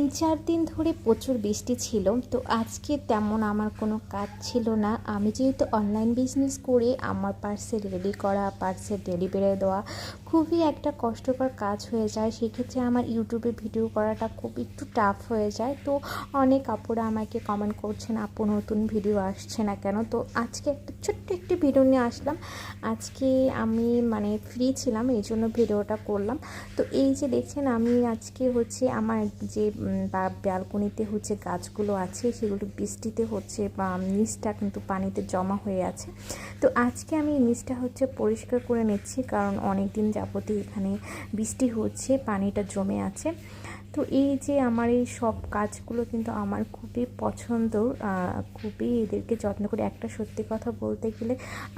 তিন চার দিন ধরে প্রচুর বৃষ্টি ছিল, তো আজকে তেমন আমার কোনো কাজ ছিল না। আমি যেহেতু অনলাইন বিজনেস করি আমার পার্সেল রেডি করা পার্সেল ডেলিভারি দেওয়া খুবই একটা কষ্টকর কাজ হয়ে যায়। সেক্ষেত্রে আমার ইউটিউবে ভিডিও করাটা খুব একটু টাফ হয়ে যায়। তো অনেক আপুরা আমাকে কমেন্ট করছেন, আপু, নতুন ভিডিও আসছে না কেন? তো আজকে একটা ছোট্ট একটি ভিডিও নিয়ে আসলাম। আজকে আমি মানে ফ্রি ছিলাম, এই জন্য ভিডিওটা করলাম। তো এই যে দেখছেন, আমি আজকে হচ্ছে আমার যে বা ব্যালকনিতে হচ্ছে গাছগুলো আছে, সেগুলো বৃষ্টিতে হচ্ছে বা নিচটা কিন্তু পানিতে জমা হয়ে আছে। তো আজকে আমি নিচটা হচ্ছে পরিষ্কার করে নিচ্ছি, কারণ অনেক দিন যাবতীয় এখানে বৃষ্টি হচ্ছে, পানিটা জমে আছে। তো এই যে আমার এই সব কাজগুলো কিন্তু আমার খুবই পছন্দ খুবই এদেরকে যত্ন করে। একটা সত্যি কথা বলতে গেলে,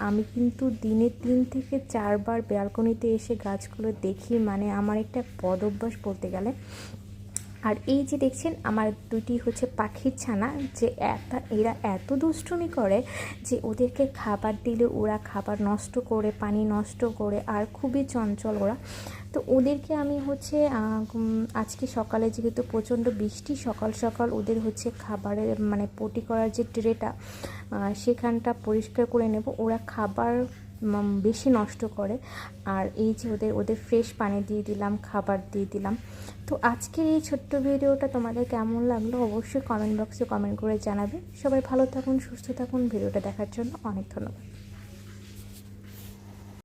আমি কিন্তু দিনে তিন থেকে চারবার ব্যালকনিতে এসে গাছগুলো দেখি মানে আমার একটা পদ অভ্যাস বলতে গেলে। আর এই যে দেখছেন, আমার দুটি হচ্ছে পাখির ছানা, যে একটা এরা এত দুষ্টুমি করে যে ওদেরকে খাবার দিলে ওরা খাবার নষ্ট করে, পানি নষ্ট করে, আর খুবই চঞ্চল ওরা। তো ওদেরকে আমি হচ্ছে আজকে সকালে যেহেতু প্রচণ্ড বৃষ্টি, সকাল সকাল ওদের হচ্ছে খাবারের মানে পটি করার যে ট্রেটা সেখানটা পরিষ্কার করে নেব। ওরা খাবার বেশি নষ্ট করে। আর এই যে ওদের ওদের ফ্রেশ পানি দিয়ে দিলাম, খাবার দিয়ে দিলাম। তো আজকের এই ছোট্ট ভিডিওটা তোমাদের কেমন লাগল অবশ্যই কমেন্ট বক্সে কমেন্ট করে জানাবে। সবাই ভালো থাকুন, সুস্থ থাকুন। ভিডিওটা দেখার জন্য অনেক ধন্যবাদ।